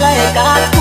गए का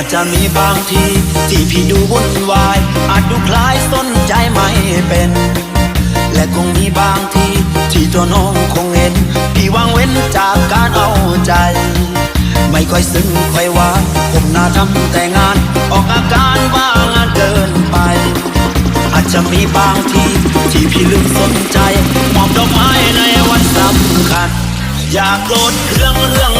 อาจจะมีบางที ที่พี่ดูวุ่นวาย อาจดูคล้ายสนใจไม่เป็น และคงมีบางที ที่ตัวน้องคงเห็น พี่วางเว้นจากการเอาใจ ไม่ค่อยซึ้งค่อยว่าผมน่าทำแต่งาน ออกอาการว่างานเกินไป อาจจะมีบางที ที่พี่ลืมสนใจมอบดอกไม้ในวันสำคัญ อยากโกรธเรื่องเรื่อง